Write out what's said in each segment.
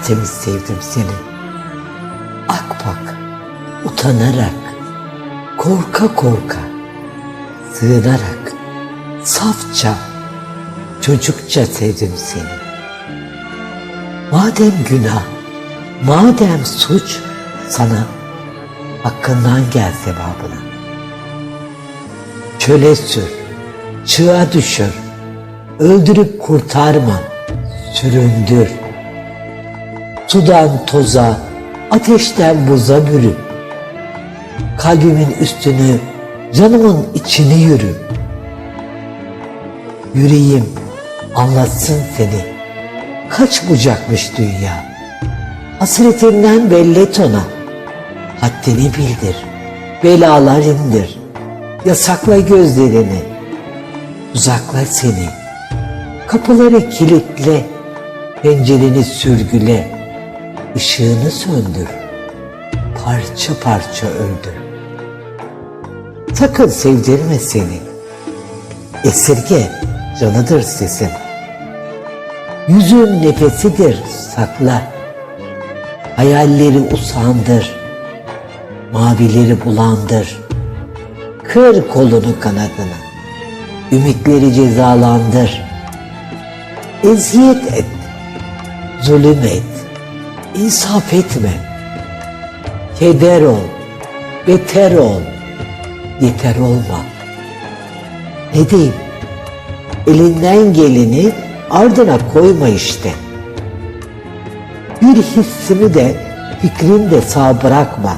Tertemiz sevdim seni. Akpak, utanarak, korka korka, sığınarak, safça, çocukça sevdim seni. Madem günah, madem suç sana hakkından gel sevabına. Çöle sür, çığa düşür, öldürüp kurtarma, süründür. Sudan toza, ateşten buza bürü. Kalbimin üstünü, canımın içini yürü. Yüreğim anlatsın seni. Kaç bucakmış dünya. Hasretinden bellet ona. Haddini bildir. Belalar indir. Yasakla gözlerini. Uzakla seni. Kapıları kilitle. Pencereni sürgüle. Işığını söndür. Parça parça öldür. Sakın sevdirme seni. Esirge canıdır sesin. Yüzün nefesidir sakla. Hayalleri usandır. Mavileri bulandır. Kır kolunu kanadını. Ümitleri cezalandır. Eziyet et. Zulüm et. İnsaf etme. Keder ol. Beter ol. Yeter olma. Ne diyeyim? Elinden geleni ardına koyma işte. Bir hissimi de fikrini de sağ bırakma.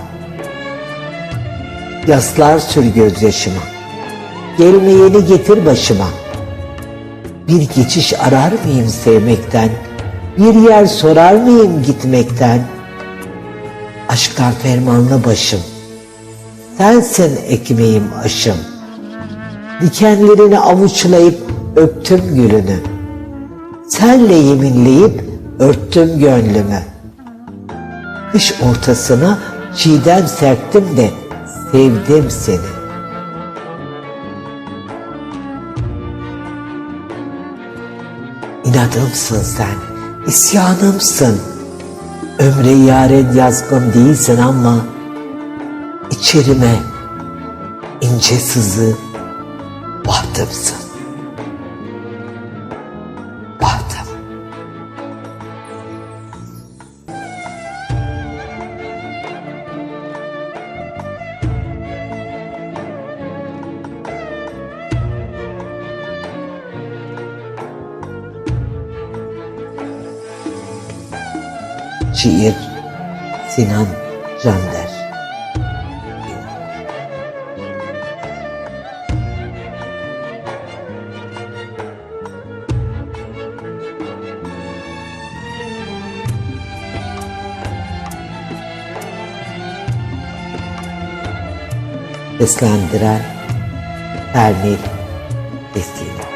Yaslar sür gözyaşıma. Gelmeyeni getir başıma. Bir geçiş arar mıyım sevmekten? Bir yer sorar mıyım gitmekten? Aşktan fermanlı başım. Sensin ekmeğim aşım. Dikenlerini avuçlayıp öptüm gülünü. Senle yeminleyip örttüm gönlümü. Kış ortasına çiğdem serptim de sevdim seni. İnadımsın sen, isyanımsın. Ömre yaren yazgın değilsin ama içerime ince sızı bahtımsın. Şiir Sinan Cander. Seslendiren Ernil Eski